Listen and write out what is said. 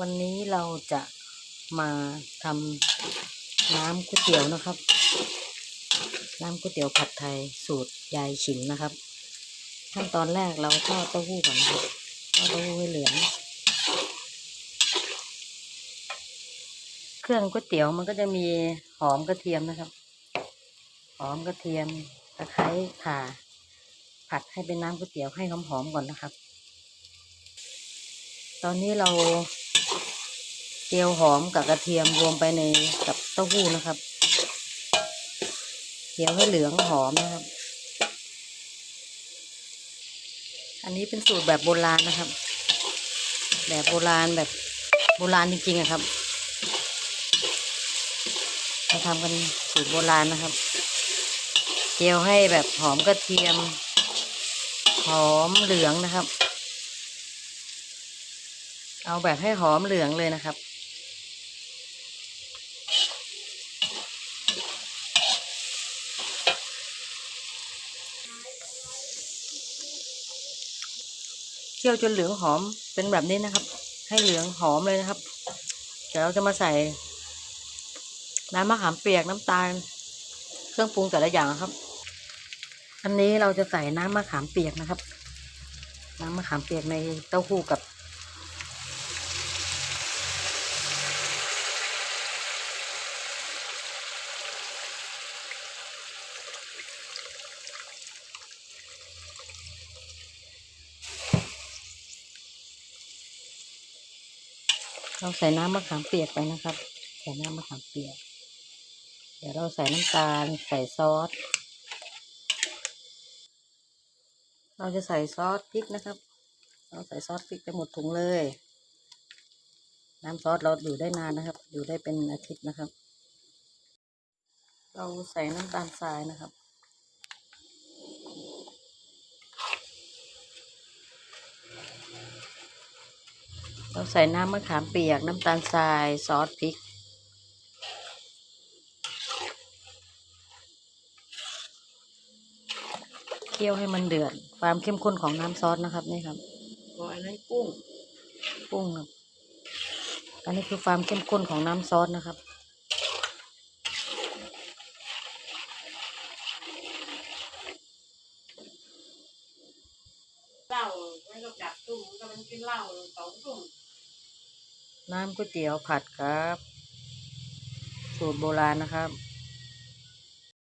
วันนี้เราจะมาทำน้ำก๋วยเตี๋ยวนะครับ น้ำก๋วยเตี๋ยวผัดไทยสูตรยายฉิมนะครับ ขั้นตอนแรกเราทอดเต้าหู้ก่อนครับทอดเต้าหู้ให้เหลือง เครื่องก๋วยเตี๋ยวมันก็จะมีหอมกระเทียมนะครับ หอมกระเทียมตะไคร้ข่า ผัดให้เป็นน้ำก๋วยเตี๋ยวให้หอมๆก่อนนะครับ ตอนนี้เรา เจียวหอมกับกระเทียมรวมไปในกับเต้าหู้นะครับเจียวให้เหลืองหอมนะครับ อันนี้เป็นสูตรแบบโบราณนะครับ แบบโบราณแบบโบราณจริงๆอะครับเราทำกันสูตรโบราณนะครับ เจียวให้แบบหอมกระเทียม หอมเหลืองนะครับ เอาแบบให้หอมเหลืองเลยนะครับ คี่ยวจนเหลืองหอมเป็นแบบนี้นะครับ ให้เหลืองหอมเลยนะครับ เดี๋ยวเราจะมาใส่น้ำมะขามเปียกน้ำตาล เครื่องปรุงแต่ละอย่างครับ อันนี้เราจะใส่น้ำมะขามเปียกนะครับ น้ำมะขามเปียกในเต้าหู้กับ เราใส่น้ำมะขามเปียกไปนะครับ ใส่น้ำมะขามเปียก เดี๋ยวเราใส่น้ำตาล ใส่ซอส เราจะใส่ซอสพริกนะครับ เราใส่ซอสพริกไปหมดถุงเลย น้ำซอสเราอยู่ได้นานนะครับ อยู่ได้เป็นอาทิตย์นะครับ เราใส่น้ำตาลทรายนะครับ เราใส่น้ำมะขามเปียกน้ำตาลทรายซอสพริก เคี่ยวให้มันเดือด ความเข้มข้นของน้ำซอสนะครับนี่ครับอ๋ออันนั้นกุ้ง กุ้งครับ อันนี้คือความเข้มข้นของน้ำซอสนะครับเหล้าไม่ต้องจับตุ่มก็มันกินเหล้าสองตุ่ม น้ำก๋วยเตี๋ยวผัดครับ สูตรโบราณนะครับ